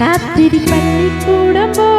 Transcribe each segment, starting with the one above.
ராத்திரி பள்ளிக்கூடம் போகலாமா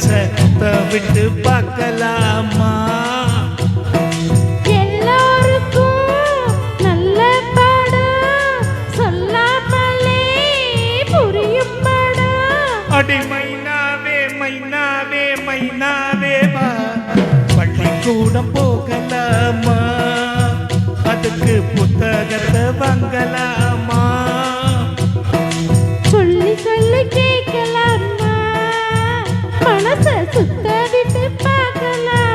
மனச விட்டு பார்க்கலாமா? அடி மைனாவே மைனாவே மைனாவே வா. பள்ளிக்கூடம் போகலாமா? அதுக்கு புத்தகத்தை வாங்கலாமா? மனச சுத்த விட்டு பார்க்கலாமா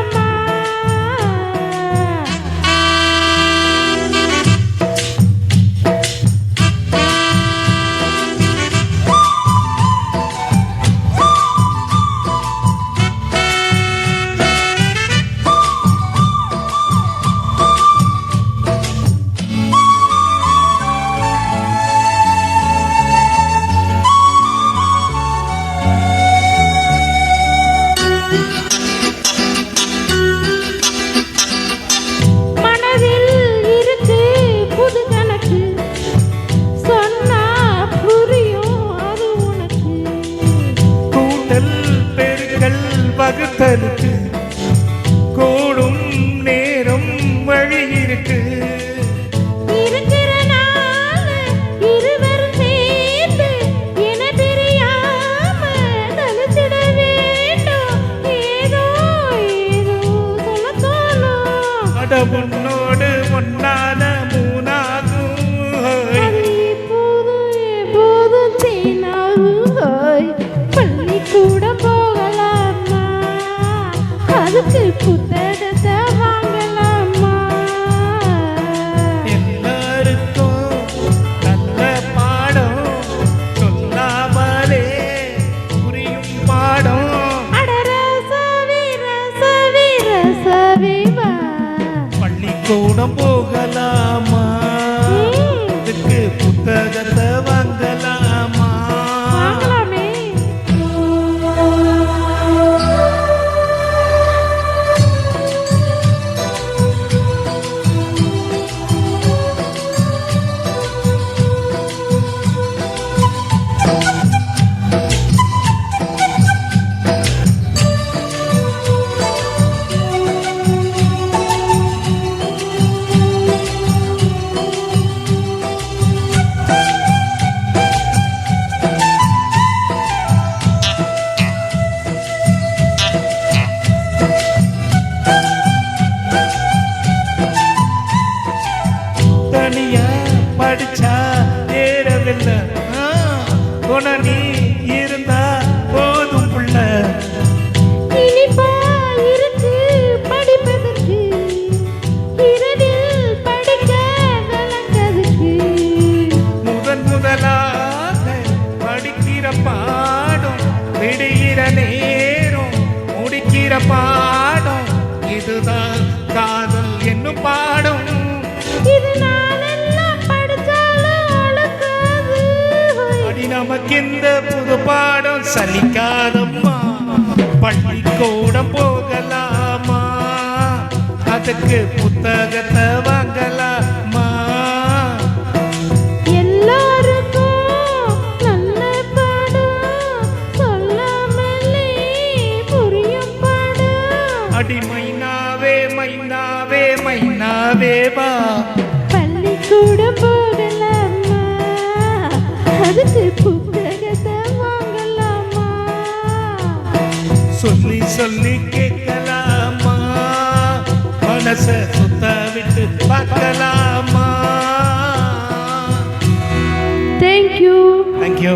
அதுக்கு இருந்தா போதும் புள்ள. முதன் முதலாக படிக்கிற பாடம் விடுகிற நேரம் முடிக்கிற பாடம் இதுதான் காதல் என்னும் பாடம். இது இந்த புது பாடம் சலிக்காதம்மா. பள்ளிக்கூடம் போகலாமா? அதுக்கு புத்தகத்தை வாங்கலாமா? அடி மைனாவே மைனாவே மைனாவே வா. சொல்லி கேட்கலாமா? மனச சுத்த விட்டு பார்க்கலாமா? Thank you thank you